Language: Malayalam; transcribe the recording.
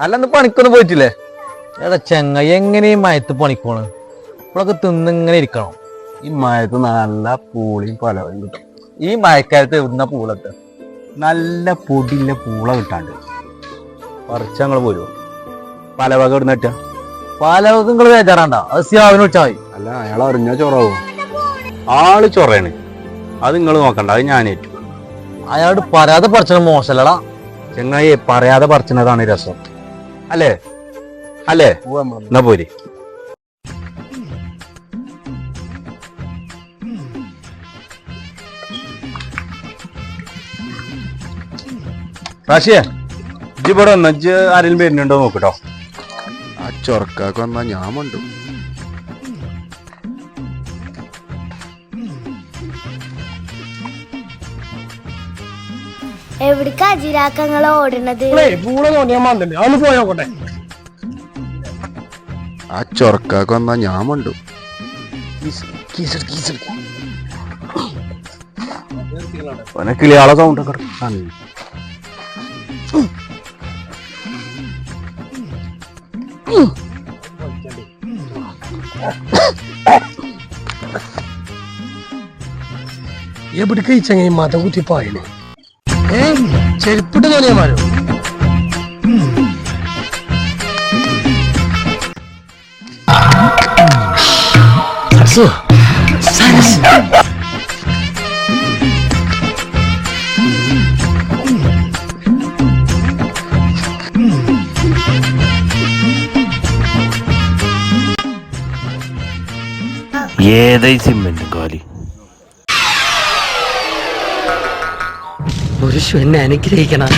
അല്ലെന്ന് പണിക്കൊന്നും പോയിട്ടില്ലേ? എടാ ചെങ്ങ എങ്ങനെ ഈ മയത്ത് പണിക്കോണ്? ഇപ്പോഴൊക്കെ തിന്നിങ്ങനെ ഇരിക്കണം. ഈ മയത്ത് നല്ല പൂളിയും പലവരും കിട്ടും. ഈ മയക്കാലത്ത് എവിടുന്ന പൂളത്ത് നല്ല പൊടിയില്ല പൂള കിട്ടാണ്ട്. പറിച്ച് ഞങ്ങൾ പോരും. പലവക ഇടുന്നിട്ട പല നിങ്ങൾ വേജാറാണ്ട? അത് സിയാവിന് വിളിച്ചാൽ മതി. അല്ല അയാൾ അറിഞ്ഞ ചൊറാവും. ആൾ ചൊറയാണ്. അത് നിങ്ങൾ നോക്കണ്ട അത് ഞാനേറ്റു അയാളോട് പറയാതെ പറിച്ചത് മോശമല്ലടാ ചെങ്ങായി പറയാതെ പറിച്ചതാണ് രസം. അല്ലേ? അല്ലേ? എന്നാ പോരി. റാഷിയ ഇജ്ജ് ഇവിടെ വന്ന? ഇജ്ജ് ആരെങ്കിലും വരുന്നുണ്ടോ നോക്കട്ടോ ആ ചൊറക്കാക്ക് വന്നാ ഞാൻ മണ്ടു. എവിടേക്കാ ആ ചൊറക്കാക്ക് വന്നാ ഞാൻ മണ്ടു. ഓനെ കിളിയാളെ സൗണ്ട്. എവിടേക്ക് ഈ ചങ്ങ മതം കുത്തി പായണേ ചെരുപ്പിട്ട് തോന്നിയമാരോ ഏതായി സിമെന്റ് കാലി ഒരു എന്നെ അനുഗ്രഹിക്കണം.